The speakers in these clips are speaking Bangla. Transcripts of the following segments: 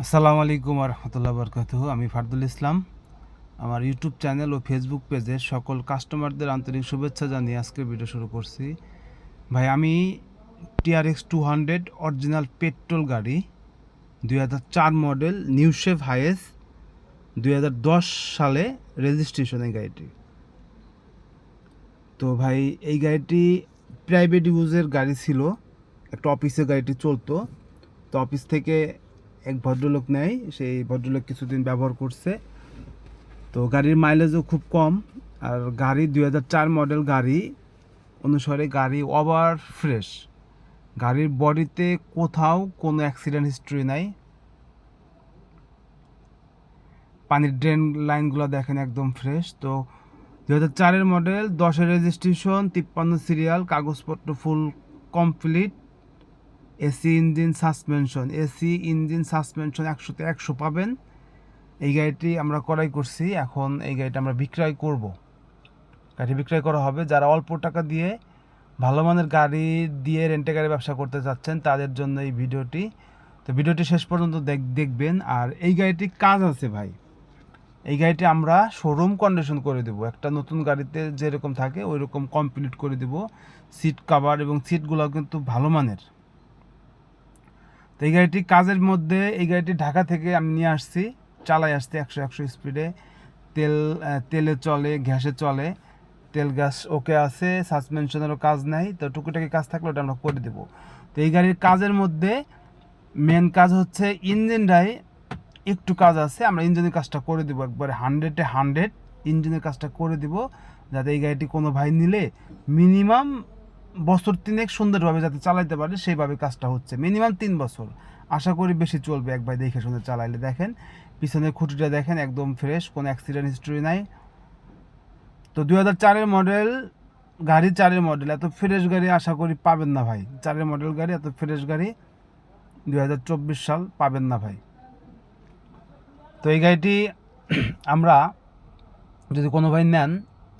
আসসালামু আলাইকুম রহমতুল্লাহ বরকাত আমি ফারদুল ইসলাম। আমার ইউটিউব চ্যানেল ও ফেসবুক পেজে সকল কাস্টমারদের আন্তরিক শুভেচ্ছা জানিয়ে আজকের ভিডিও শুরু করছি। ভাই, আমি TRX two hundred original petrol গাড়ি, দুই হাজার চার মডেল নিউশেভ হাইয়েস দুই হাজার দশ সালে রেজিস্ট্রেশন গাড়িটি। তো ভাই, এই গাড়িটি প্রাইভেট ইউজের গাড়ি ছিল, একটা অফিসে গাড়িটি চলতো। তো অফিস থেকে এক ভদ্রলোক নেয়, সেই ভদ্রলোক কিছুদিন ব্যবহার করছে। তো গাড়ির মাইলেজও খুব কম, আর গাড়ি দুই হাজার চার মডেল গাড়ি অনুসারে গাড়ি ওভার ফ্রেশ গাড়ির বডিতে কোথাও কোনো অ্যাক্সিডেন্ট হিস্ট্রি নাই। পানির ড্রেন লাইনগুলো দেখেন একদম ফ্রেশ তো দু হাজার চারের মডেল দশের রেজিস্ট্রেশন তিপ্পান্ন সিরিয়াল কাগজপত্র full complete AC engine suspension, AC engine suspension একশোতে একশো পাবেন। এই গাড়িটি আমরা ক্রয় করছি, এখন এই গাড়িটা আমরা বিক্রয় করব। গাড়ি বিক্রয় করা হবে, যারা অল্প টাকা দিয়ে ভালো মানের গাড়ি দিয়ে রেন্টে গাড়ি ব্যবসা করতে চাচ্ছেন, তাদের জন্য এই ভিডিওটি। তো ভিডিওটি শেষ পর্যন্ত দেখ- দেখবেন। আর এই গাড়িটি কাজ আছে ভাই। এই গাড়িটি আমরা শোরুম কন্ডিশন করে দেব। একটা নতুন গাড়িতে যেরকম থাকে ওই রকম কমপ্লিট করে দেব। সিট কাভার এবং সিটগুলো কিন্তু ভালো মানের। তো এই গাড়িটি কাজের মধ্যে, এই গাড়িটি ঢাকা থেকে আমি নিয়ে আসছি। চালাই আসছি একশো একশো স্পিডে তেল তেলে চলে, গ্যাসে চলে। তেল গ্যাস ওকে আছে সাসপেনশনেরও কাজ নাই। তো টুকিটাকি কাজ থাকলে ওটা আমরা করে দেবো। তো এই গাড়ির কাজের মধ্যে মেন কাজ হচ্ছে ইঞ্জিনটাই একটু কাজ আছে, আমরা ইঞ্জিনের কাজটা করে দেবো একবারে হান্ড্রেডে হান্ড্রেড ইঞ্জিনের কাজটা করে দিব, যাতে এই গাড়িটি কোনো ভাই নিলে মিনিমাম বছর তিনেক সুন্দরভাবে যাতে চালাইতে পারে, সেইভাবে কাজটা হচ্ছে। মিনিমাম তিন বছর। আশা করি বেশি চলবে একবার দেখে শুনে চালাইলে। দেখেন, পিছনের খুঁটিটা দেখেন, একদম ফ্রেশ কোনো অ্যাক্সিডেন্ট হিস্ট্রি নাই। তো দুই হাজার চারের মডেল গাড়ি চারের মডেল এত ফ্রেশ গাড়ি আশা করি পাবেন না ভাই। চারের মডেল গাড়ি, এত ফ্রেশ গাড়ি দুই হাজার চব্বিশ সাল পাবেন না ভাই। তো এই গাড়িটি আমরা যদি কোনো ভাই নেন,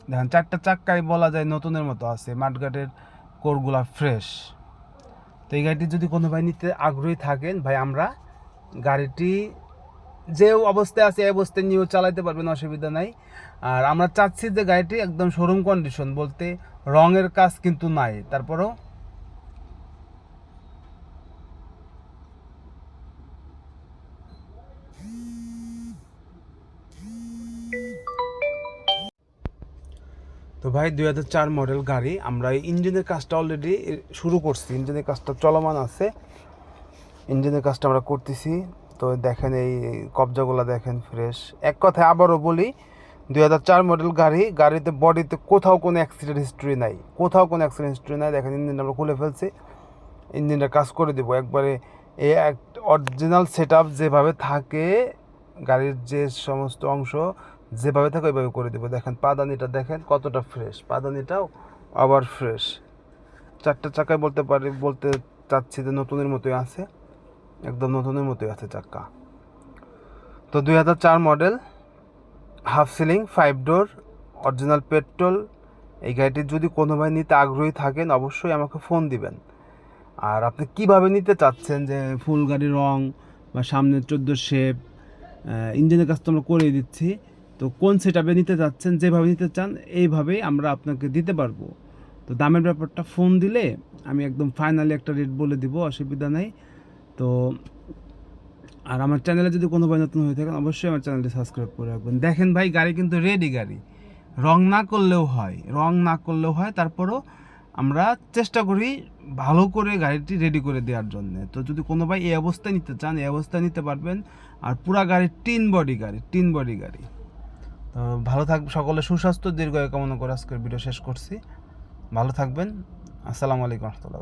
দেখেন চারটা চাক্কায় বলা যায় নতুনের মতো আছে। মাঠঘাটের কোরগুলা ফ্রেশ তো এই গাড়িটি যদি কোনো ভাই নিতে আগ্রহী থাকেন, ভাই আমরা গাড়িটি যে অবস্থায় আছে, এই অবস্থায় নিয়েও চালাতে পারবেন, অসুবিধা নাই। আর আমরা চাচ্ছি যে গাড়িটি একদম শোরুম কন্ডিশন বলতে রঙের কাজ কিন্তু নাই। তারপরেও তো ভাই দুই হাজার চার মডেল গাড়ি, আমরা ইঞ্জিনের কাজটা অলরেডি শুরু করছি। ইঞ্জিনের কাজটা চলমান আছে। ইঞ্জিনের কাজটা আমরা করতেছি। তো দেখেন এই কবজাগুলো দেখেন ফ্রেশ এক কথায় আবারও বলি, দুই হাজার চার মডেল গাড়ি, গাড়িতে বডিতে কোথাও কোনো অ্যাক্সিডেন্ট হিস্ট্রি নাই। কোথাও কোনো অ্যাক্সিডেন্ট হিস্ট্রি নাই। দেখেন ইঞ্জিন আমরা খুলে ফেলছি। ইঞ্জিনটা কাজ করে দেবো। একবারে এই এক অরিজিনাল সেট যেভাবে থাকে, গাড়ির যে সমস্ত অংশ যেভাবে থাকে ওইভাবে করে দেবো। দেখেন, পাদানিটা দেখেন কতটা ফ্রেশ পাদানিটাও আবার ফ্রেশ চারটা চাকায় বলতে পারি, বলতে চাচ্ছি যে নতুনের মতোই আছে, একদম নতুনের মতোই আছে চাক্কা। তো দুই হাজার চার model half ceiling five door original petrol এই গাড়িটি যদি কোনো ভাই নিতে আগ্রহী থাকেন, অবশ্যই আমাকে ফোন দিবেন। আর আপনি কীভাবে নিতে চাচ্ছেন যে ফুল গাড়ির রং বা সামনে চোদ্দ শেপ ইঞ্জিনের কাজ তো আমরা করে দিচ্ছি তো কোন সেটআপে নিতে চাচ্ছেন, যেভাবে নিতে চান, এইভাবেই আমরা আপনাকে দিতে পারব। তো দামের ব্যাপারটা ফোন দিলে আমি একদম ফাইনালি একটা রেট বলে দিব, অসুবিধা নেই। তো আর আমার চ্যানেলে যদি কোনো ভাই নতুন হয়ে থাকেন, অবশ্যই আমার চ্যানেলটি সাবস্ক্রাইব করে রাখবেন। দেখেন ভাই, গাড়ি কিন্তু রেডি গাড়ি। রং না করলেও হয়, রং না করলেও হয়, তারপরও আমরা চেষ্টা করি ভালো করে গাড়িটি রেডি করে দেওয়ার জন্য। তো যদি কোনো ভাই এই অবস্থায় নিতে চান, এই অবস্থায় নিতে পারবেন। আর পুরা গাড়ি টিন বডি গাড়ি, টিন বডি গাড়ি। তো ভালো থাক সকলে সুস্বাস্থ্য দীর্ঘ কামনা করে আজকের ভিডিও শেষ করছি। ভালো থাকবেন। আসসালামু আলাইকুম রহমতুল্লাহ